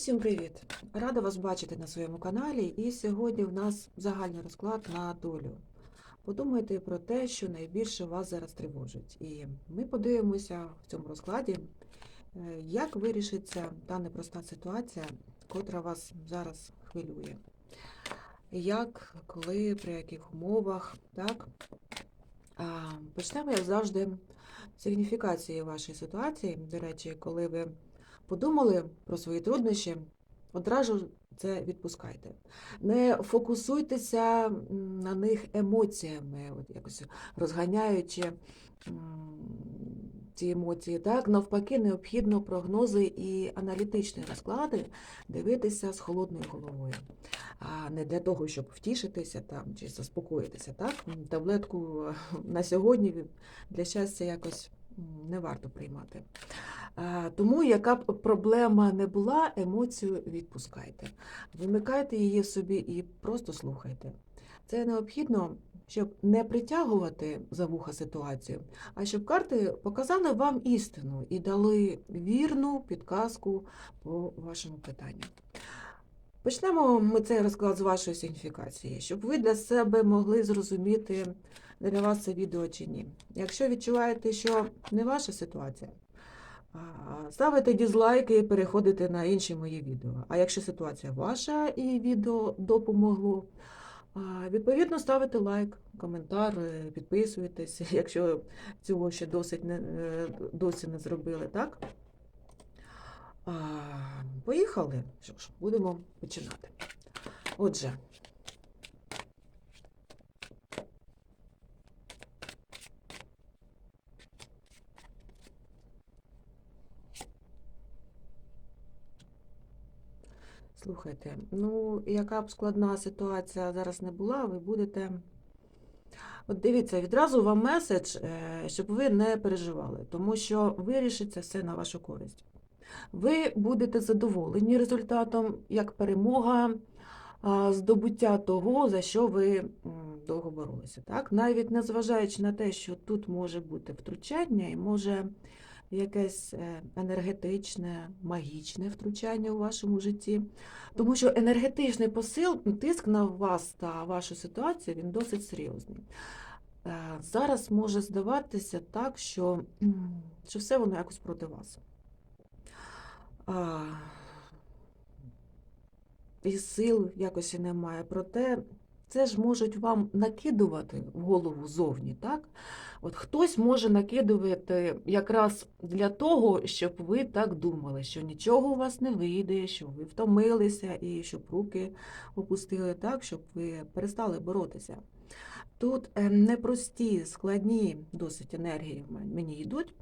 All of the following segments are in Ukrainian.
Всім привіт! Рада вас бачити на своєму каналі. І сьогодні в нас загальний розклад на долю. Подумайте про те, що найбільше вас зараз тривожить. І ми подивимося в цьому розкладі, е, як вирішиться та непроста ситуація, котра вас зараз хвилює. Як, коли, при яких умовах, так? Почнемо, як завжди, з сигніфікації вашої ситуації. До речі, коли ви подумали про свої труднощі, одразу це відпускайте. Не фокусуйтеся на них емоціями, от якось розганяючи ці емоції. Так, навпаки, необхідно прогнози і аналітичні розклади дивитися з холодною головою, а не для того, щоб втішитися там чи заспокоїтися. Так? Таблетку на сьогодні для щастя якось не варто приймати. Тому, яка б проблема не була, емоцію відпускайте. Вимикайте її собі і просто слухайте. Це необхідно, щоб не притягувати за вуха ситуацію, а щоб карти показали вам істину і дали вірну підказку по вашому питанню. Почнемо ми цей розклад з вашої сигніфікації, щоб ви для себе могли зрозуміти, для вас це відео чи ні. Якщо відчуваєте, що не ваша ситуація, Ставите дізлайки і переходите на інші мої відео. А якщо ситуація ваша і відео допомогло, відповідно ставите лайк, коментар, підписуєтесь, якщо цього ще досить не, е, досі не зробили, так? Поїхали. Що ж, будемо починати. Отже. Слухайте, ну яка б складна ситуація зараз не була, ви будете. От дивіться, відразу вам меседж, е, щоб ви не переживали, тому що вирішиться все на вашу користь. Ви будете задоволені результатом як перемога, здобуття того, за що ви довго боролися. Так? Навіть незважаючи на те, що тут може бути втручання і може якесь е, енергетичне, магічне втручання у вашому житті. Тому що енергетичний посил, тиск на вас та вашу ситуацію, він досить серйозний. Е, Зараз може здаватися так, що, що все воно якось проти вас. І сил якось і немає. Проте це ж можуть вам накидувати в голову зовні, так? От хтось може накидувати якраз для того, щоб ви так думали, що нічого у вас не вийде, що ви втомилися і щоб руки опустили так, щоб ви перестали боротися. Тут е, непрості, складні досить енергії мені йдуть,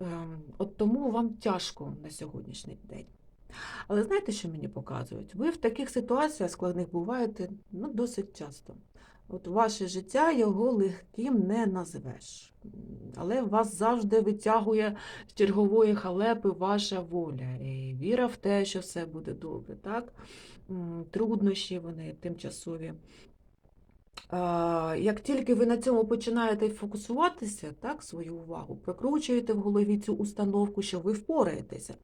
Ем, от тому вам тяжко на сьогоднішній день. Але знаєте, що мені показують? Ви в таких ситуаціях складних буваєте ну, досить часто. От ваше життя його легким не назвеш. Але вас завжди витягує з чергової халепи ваша воля і віра в те, що все буде добре. Так? Труднощі вони тимчасові. Як тільки ви на цьому починаєте фокусуватися, так, свою увагу, прокручуєте в голові цю установку, що ви впораєтеся,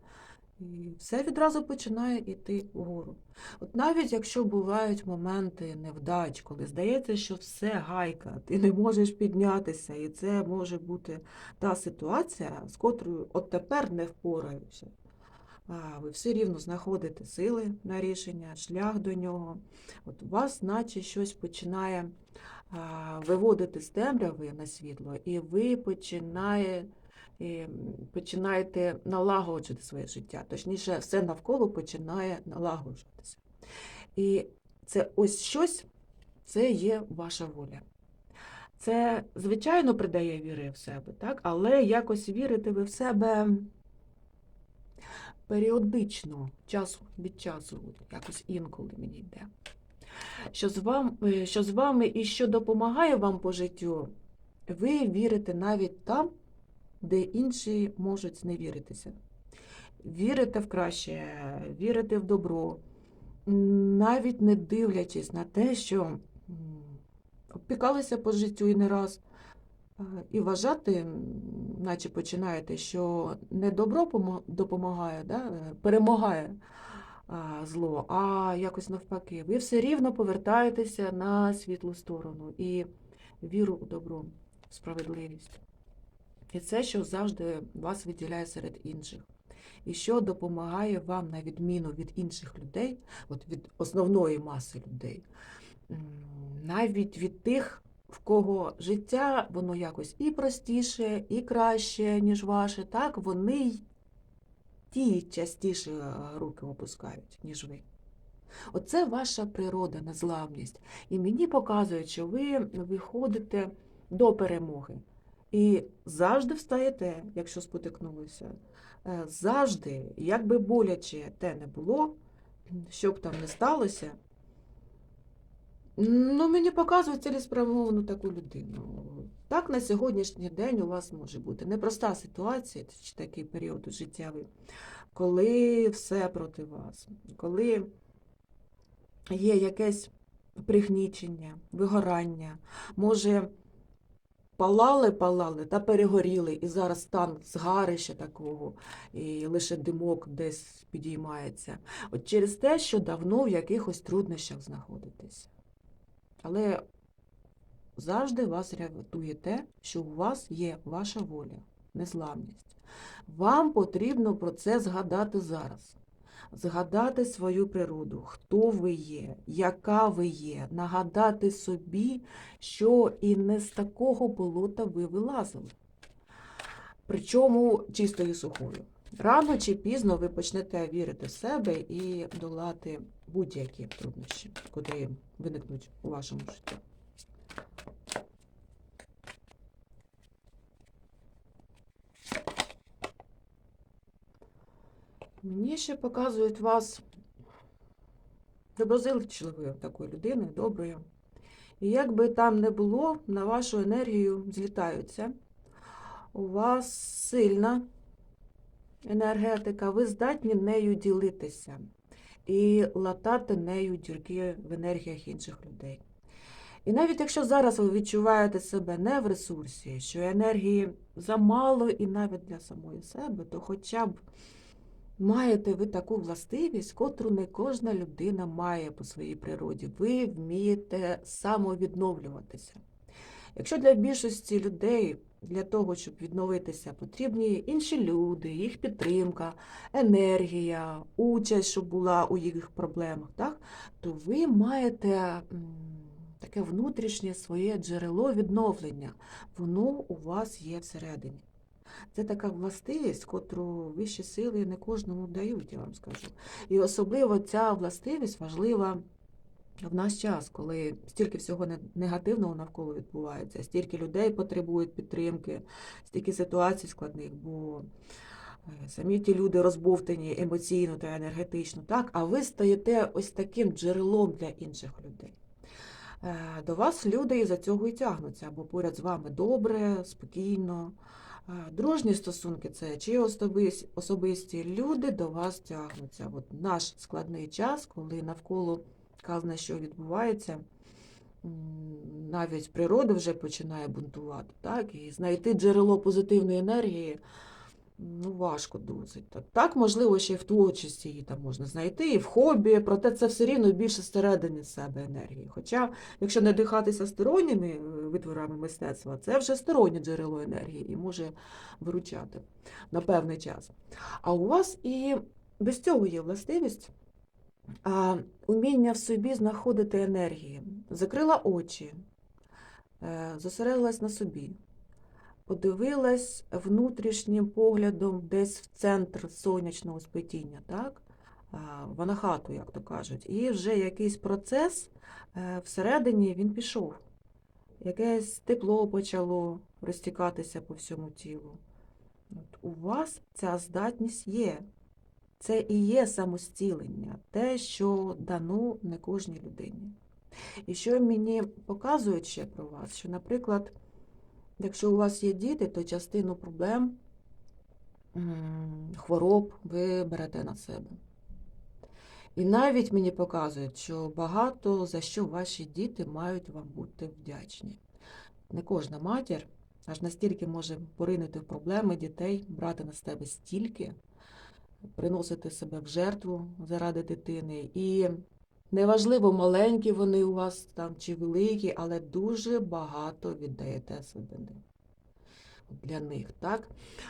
і все відразу починає йти вгору. От навіть якщо бувають моменти невдач, коли здається, що все гайка, ти не можеш піднятися, і це може бути та ситуація, з котрою от тепер не впораюся. А, Ви все рівно знаходите сили на рішення, шлях до нього. От у вас, наче щось починає а, виводити з темряви на світло, і ви починає, і, м, починаєте налагоджувати своє життя. Точніше, все навколо починає налагоджуватися. І це ось щось, це є ваша воля. Це, звичайно, придає віри в себе, так? але якось вірите ви в себе періодично, час від часу, якось інколи мені йде. Що з, вам, е, що з вами і що допомагає вам по життю, ви вірите навіть там, де інші можуть зневіритися. Вірите в краще, вірите в добро, навіть не дивлячись на те, що обпікалися по життю і не раз, е, і вважати, наче починаєте, що не добро допомагає, да, е, перемагає, зло, а якось навпаки. Ви все рівно повертаєтеся на світлу сторону і віру у добро, в справедливість. І це, що завжди вас виділяє серед інших. І що допомагає вам, на відміну від інших людей, от від основної маси людей, навіть від тих, в кого життя воно якось і простіше, і краще, ніж ваше, так вони й ті частіше е, руки опускають, ніж ви. Оце ваша природа, незламність. І мені показують, що ви виходите до перемоги. І завжди встаєте, якщо спотикнулися. Е, Завжди, як би боляче те не було, що б там не сталося. Ну, мені показують цілеспрямовану таку людину. Так, на сьогоднішній день у вас може бути непроста ситуація, чи такий період життєвий, коли все проти вас, коли є якесь пригнічення, вигорання, може, палали, палали та перегоріли, і зараз стан згарища такого, і лише димок десь підіймається. От через те, що давно в якихось труднощах знаходитесь. Але завжди вас рятує те, що у вас є ваша воля, незламність. Вам потрібно про це згадати зараз. Згадати свою природу, хто ви є, яка ви є, нагадати собі, що і не з такого болота ви вилазили. Причому чистою сухою. Рано чи пізно ви почнете вірити в себе і долати будь-які труднощі, котрі виникнуть у вашому житті. Мені ще показують вас доброзичливою такою людиною, доброю. І як би там не було, на вашу енергію злітаються. У вас сильна енергетика, ви здатні нею ділитися і латати нею дірки в енергіях інших людей. І навіть якщо зараз ви відчуваєте себе не в ресурсі, що енергії замало і навіть для самої себе, то хоча б маєте ви таку властивість, котру не кожна людина має по своїй природі. Ви вмієте самовідновлюватися. Якщо для більшості людей для того, щоб відновитися, потрібні інші люди, їх підтримка, енергія, участь, щоб була у їх проблемах, так? то ви маєте таке внутрішнє своє джерело відновлення. Воно у вас є всередині. Це така властивість, котру вищі сили не кожному дають, я вам скажу. І особливо ця властивість важлива в наш час, коли стільки всього негативного навколо відбувається, стільки людей потребують підтримки, стільки ситуацій складних, бо е, самі ті люди розбовтані емоційно та енергетично, так? а ви стаєте ось таким джерелом для інших людей. Е, До вас люди із-за цього і тягнуться, бо поряд з вами добре, спокійно. Дружні стосунки це чи особисті, люди до вас тягнуться. От наш складний час, коли навколо казне, що відбувається, навіть природа вже починає бунтувати, так? І знайти джерело позитивної енергії ну, важко досить. Так, так, можливо, ще й в творчості її там можна знайти, і в хобі, проте це все рівно більше всередині себе енергії. Хоча, якщо не дихатися сторонніми е, витворами мистецтва, це вже стороннє джерело енергії і може виручати на певний час. А у вас і без цього є властивість а, уміння в собі знаходити енергії. Закрила очі, е, зосередилась на собі, подивилась внутрішнім поглядом десь в центр сонячного сплетіння, так? А, в анахату, як то кажуть. І вже якийсь процес е, всередині він пішов. Якесь тепло почало розтікатися по всьому тілу. От у вас ця здатність є. Це і є самостілення, те, що дано не кожній людині. І що мені показують ще про вас, що, наприклад, якщо у вас є діти, то частину проблем, хвороб ви берете на себе. І навіть мені показують, що багато за що ваші діти мають вам бути вдячні. Не кожна матір аж настільки може поринути в проблеми дітей, брати на себе стільки, приносите себе в жертву заради дитини. І неважливо, маленькі вони у вас там чи великі, але дуже багато віддаєте себе для них, так?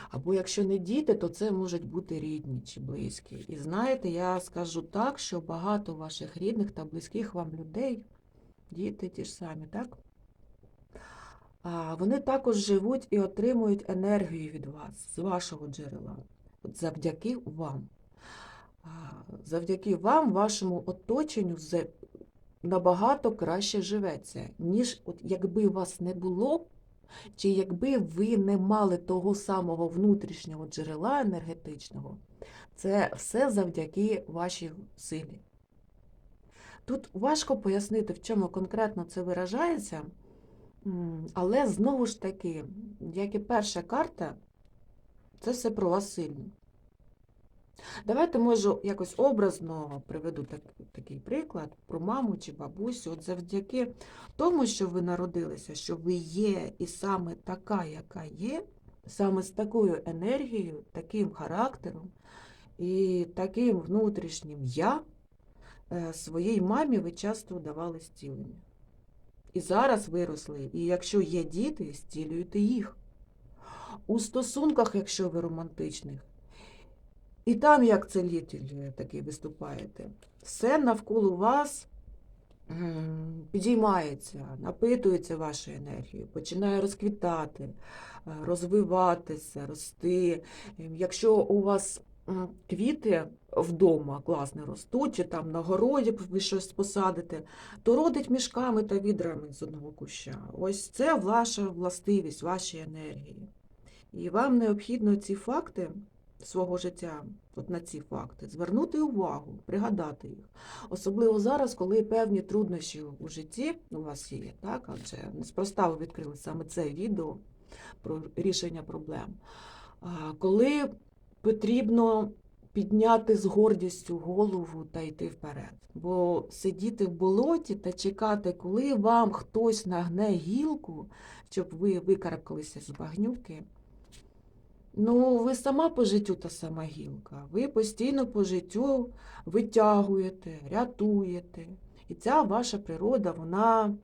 Або якщо не діти, то це можуть бути рідні чи близькі. І знаєте, я скажу так, що багато ваших рідних та близьких вам людей, діти ті ж самі, так? Вони також живуть і отримують енергію від вас, з вашого джерела, от завдяки вам. Завдяки вам, вашому оточенню набагато краще живеться, ніж от якби вас не було, чи якби ви не мали того самого внутрішнього джерела енергетичного, це все завдяки вашій силі. Тут важко пояснити, в чому конкретно це виражається, але знову ж таки, як і перша карта, це все про вас сильно. Давайте, можу, якось образно приведу так, такий приклад про маму чи бабусю. От завдяки тому, що ви народилися, що ви є і саме така, яка є, саме з такою енергією, таким характером і таким внутрішнім я е, своїй мамі ви часто давали зцілення. І зараз виросли, і якщо є діти, зцілюєте їх. У стосунках, якщо ви романтичних, і там, як целитель е, такий виступаєте, все навколо вас підіймається, напитується вашою енергією, починає розквітати, е, розвиватися, рости. Ем, Якщо у вас квіти вдома класно ростуть, чи там на городі ви щось посадите, то родить мішками та відрами з одного куща. Ось це ваша властивість, ваші енергії. І вам необхідно ці факти свого життя, от на ці факти, звернути увагу, пригадати їх. Особливо зараз, коли певні труднощі у житті у вас є, так? адже неспроста ви відкрили саме це відео про рішення проблем. Коли потрібно підняти з гордістю голову та йти вперед. Бо сидіти в болоті та чекати, коли вам хтось нагне гілку, щоб ви викарабкалися з багнюки. Ну, ви сама по життю та сама гілка. Ви постійно по життю витягуєте, рятуєте. І ця ваша природа, вона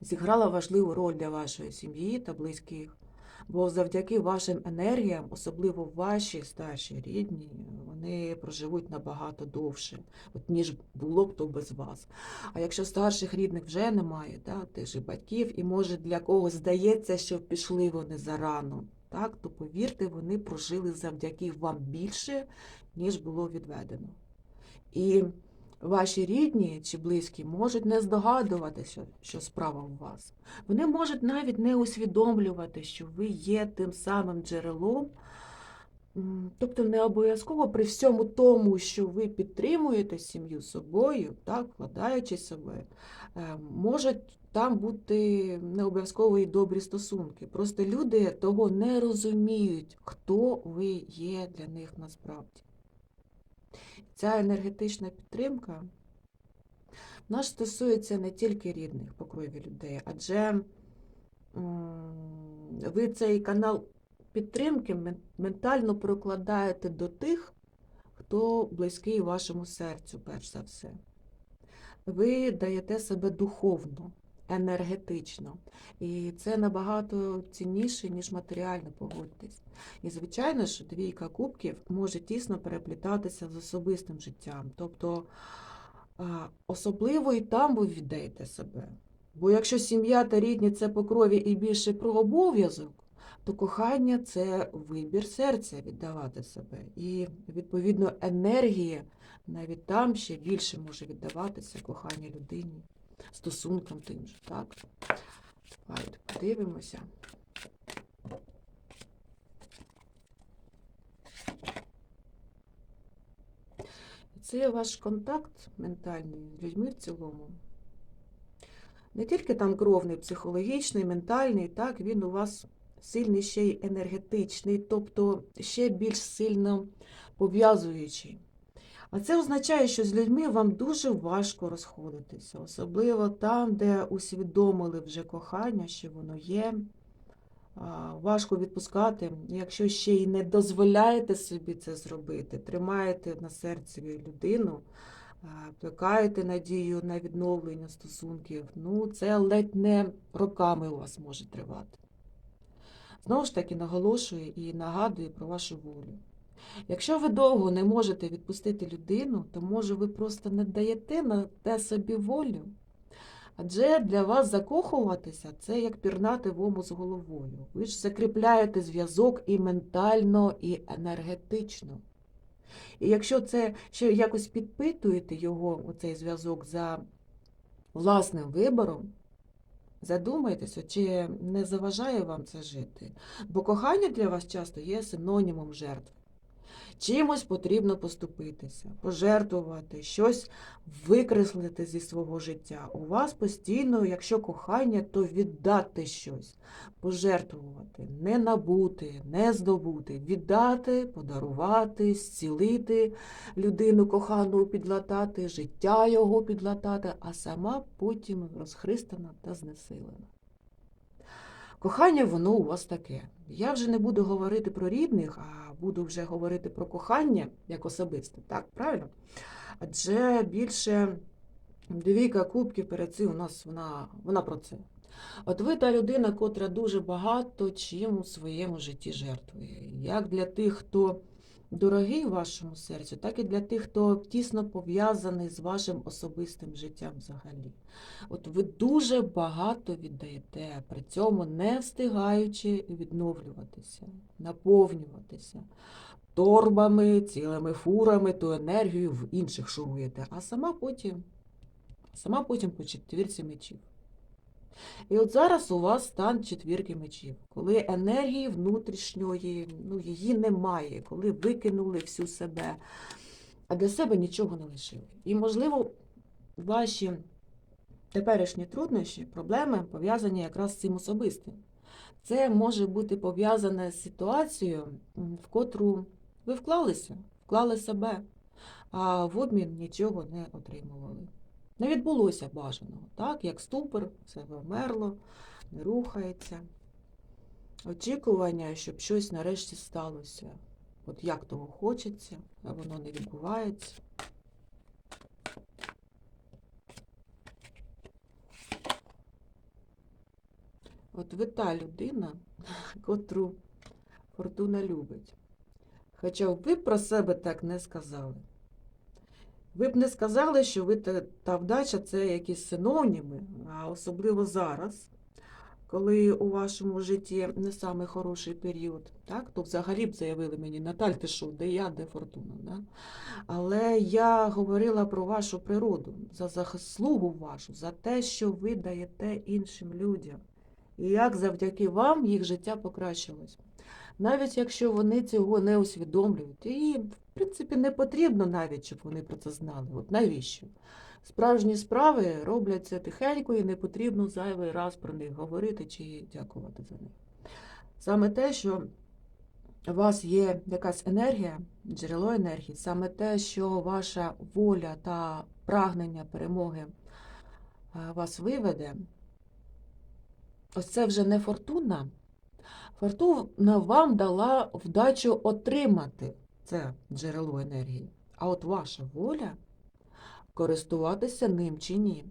зіграла важливу роль для вашої сім'ї та близьких. Бо завдяки вашим енергіям, особливо ваші старші рідні, вони проживуть набагато довше, от, ніж було б то без вас. А якщо старших рідних вже немає, да, тих же батьків, і може для когось здається, що пішли вони зарано, так, то повірте, вони прожили завдяки вам більше, ніж було відведено. І ваші рідні чи близькі можуть не здогадуватися, що справа у вас. Вони можуть навіть не усвідомлювати, що ви є тим самим джерелом. Тобто не обов'язково при всьому тому, що ви підтримуєте сім'ю собою, так, вкладаючи себе, можуть там бути не обов'язково і добрі стосунки. Просто люди того не розуміють, хто ви є для них насправді. Ця енергетична підтримка вона ж стосується не тільки рідних по крові людей, адже ви цей канал підтримки ментально прокладаєте до тих, хто близький вашому серцю, перш за все. Ви даєте себе духовно, енергетично. І це набагато цінніше, ніж матеріально, погодьтесь. І, звичайно ж, двійка кубків може тісно переплітатися з особистим життям. Тобто особливо і там ви віддаєте себе. Бо якщо сім'я та рідні це по крові і більше про обов'язок, то кохання це вибір серця віддавати себе. І, відповідно, енергія навіть там ще більше може віддаватися кохання людині, стосункам тим же. Так? Давайте подивимося. Це ваш контакт ментальний з людьми в цілому. Не тільки там кровний, психологічний, ментальний, так, він у вас сильний ще й енергетичний, тобто ще більш сильно пов'язуючий. А це означає, що з людьми вам дуже важко розходитися, особливо там, де усвідомили вже кохання, що воно є, важко відпускати. Якщо ще й не дозволяєте собі це зробити, тримаєте на серці людину, плекаєте надію на відновлення стосунків, ну це ледь не роками у вас може тривати. Знову ж таки наголошую і нагадую про вашу волю. Якщо ви довго не можете відпустити людину, то може ви просто не даєте на те собі волю. Адже для вас закохуватися це як пірнати в ому з головою. Ви ж закріпляєте зв'язок і ментально, і енергетично. І якщо це ще якось підпитуєте його, оцей зв'язок за власним вибором, задумайтеся, чи не заважає вам це жити. Бо кохання для вас часто є синонімом жертв. Чимось потрібно поступитися, пожертвувати, щось викреслити зі свого життя. У вас постійно, якщо кохання, то віддати щось, пожертвувати, не набути, не здобути, віддати, подарувати, зцілити людину кохану підлатати, життя його підлатати, а сама потім розхристана та знесилена. Кохання, воно у вас таке. Я вже не буду говорити про рідних, а буду вже говорити про кохання як особисте, так, правильно? Адже більше двійка кубків перед цим у нас вона, вона про це. От ви та людина, котра дуже багато чим у своєму житті жертвує. Як для тих, хто дорогий вашому серцю, так і для тих, хто тісно пов'язаний з вашим особистим життям взагалі. От ви дуже багато віддаєте, при цьому не встигаючи відновлюватися, наповнюватися торбами, цілими фурами, ту енергію в інших шуруєте, а сама потім, сама потім по четвірці мечів. І от зараз у вас стан четвірки мечів, коли енергії внутрішньої, ну, її немає, коли викинули всю себе, а для себе нічого не лишили. І, можливо, ваші теперішні труднощі, проблеми пов'язані якраз з цим особистим. Це може бути пов'язане з ситуацією, в котру ви вклалися, вклали себе, а в обмін нічого не отримували. Не відбулося бажаного, так, як ступор, все вмерло, не рухається. Очікування, щоб щось нарешті сталося. От як того хочеться, а воно не відбувається. От ви та людина, котру фортуна любить. Хоча ви про себе так не сказали. Ви б не сказали, що ви та, вдача це якісь синоніми, а особливо зараз, коли у вашому житті не самий хороший період, так? то взагалі б заявили мені, Наталь, ти що, де я, де фортуна. Да? Але я говорила про вашу природу, за заслугу вашу, за те, що ви даєте іншим людям. І як завдяки вам їх життя покращилось. Навіть якщо вони цього не усвідомлюють, і, в принципі, не потрібно навіть, щоб вони про це знали. От навіщо? Справжні справи робляться тихенько і не потрібно зайвий раз про них говорити чи дякувати за них. Саме те, що у вас є якась енергія, джерело енергії, саме те, що ваша воля та прагнення перемоги е, вас виведе, ось це вже не фортуна. Фортуна вам дала вдачу отримати це джерело енергії. А от ваша воля користуватися ним чи ні.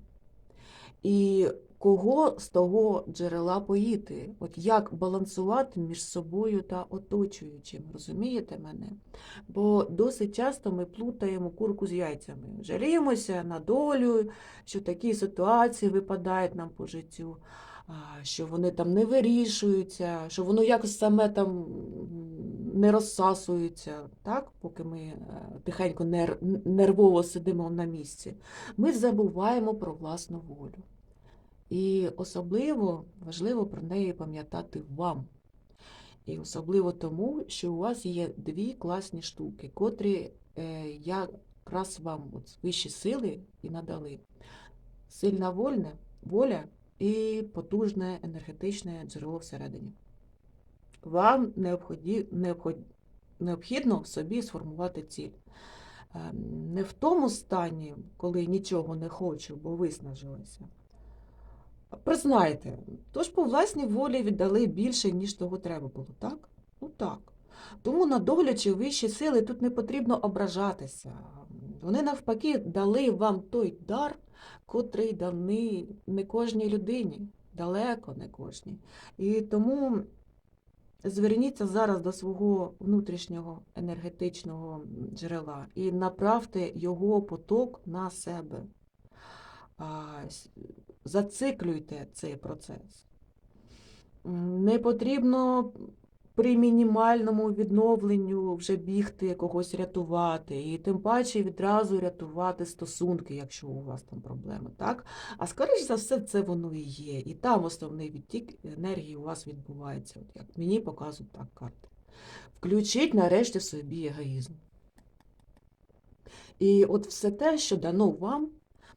І кого з того джерела поїти? От як балансувати між собою та оточуючим, розумієте мене? Бо досить часто ми плутаємо курку з яйцями. Жаліємося на долю, що такі ситуації випадають нам по життю що вони там не вирішуються, що воно якось саме там не розсасується, так? поки ми е, тихенько нер- нервово сидимо на місці, ми забуваємо про власну волю. І особливо важливо про неї пам'ятати вам. І особливо тому, що у вас є дві класні штуки, котрі е, якраз вам от вищі сили і надали. Сильна вольна, воля і потужне енергетичне джерело всередині. Вам необхідно собі сформувати ціль. Ем, Не в тому стані, коли нічого не хочу, бо виснажилася, Признайте, тож по власній волі віддали більше, ніж того треба було, так? Ну так. Тому на долю чи вищі сили тут не потрібно ображатися. Вони навпаки дали вам той дар, котрий даний не кожній людині, далеко не кожній. І тому зверніться зараз до свого внутрішнього енергетичного джерела і направте його поток на себе. Зациклюйте цей процес. Не потрібно при мінімальному відновленню вже бігти, когось рятувати, і тим паче відразу рятувати стосунки, якщо у вас там проблеми, так? А скоріш за все, це воно і є. І там основний відтік енергії у вас відбувається, от як мені показують так карти. Включіть нарешті собі егоїзм. І от все те, що дано вам,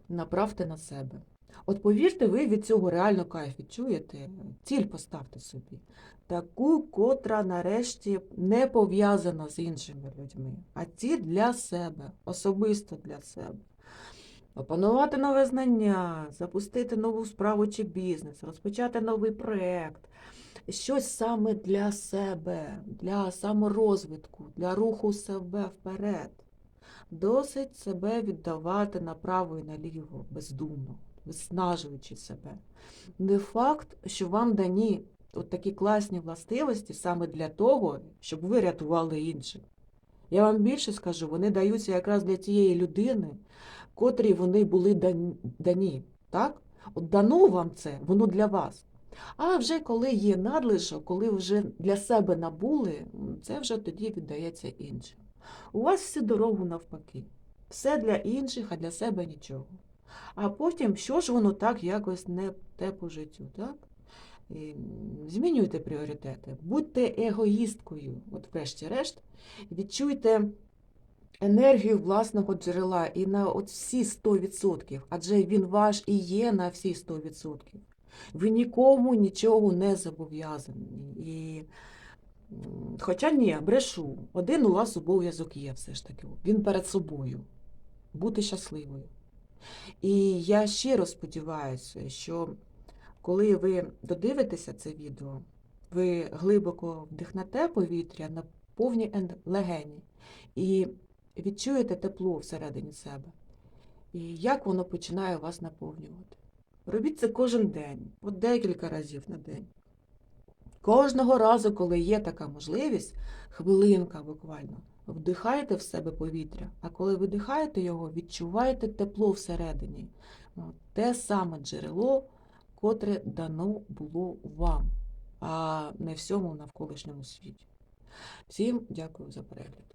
направте на себе. От повірте, ви від цього реально кайф відчуєте. Ціль поставте собі. Таку, котра нарешті не пов'язана з іншими людьми, а ці для себе, особисто для себе. Опанувати нове знання, запустити нову справу чи бізнес, розпочати новий проєкт. Щось саме для себе, для саморозвитку, для руху себе вперед. Досить себе віддавати направо і наліво, бездумно, виснажуючи себе. Не факт, що вам дані от такі класні властивості саме для того, щоб ви рятували інших. Я вам більше скажу, вони даються якраз для тієї людини, котрій вони були дані. Так? От дано вам це, воно для вас. А вже коли є надлишок, коли вже для себе набули, це вже тоді віддається іншим. У вас всю дорогу навпаки. Все для інших, а для себе нічого. А потім, що ж воно так якось не те по життю, так? Змінюйте пріоритети, будьте егоїсткою, от врешті-решт, відчуйте енергію власного джерела і на от всі 100%, адже він ваш і є на всі 100%. Ви нікому нічого не зобов'язані. І, хоча ні, брешу, один у вас обов'язок є все ж таки. Він перед собою. Бути щасливою. І я щиро сподіваюся, що коли ви додивитеся це відео, ви глибоко вдихнете повітря на повні легені і відчуєте тепло всередині себе. І як воно починає вас наповнювати. Робіть це кожен день, от декілька разів на день. Кожного разу, коли є така можливість, хвилинка буквально, вдихайте в себе повітря, а коли видихаєте його, відчувайте тепло всередині. Те саме джерело, котре дано було вам, а не всьому навколишньому світі. Всім дякую за перегляд.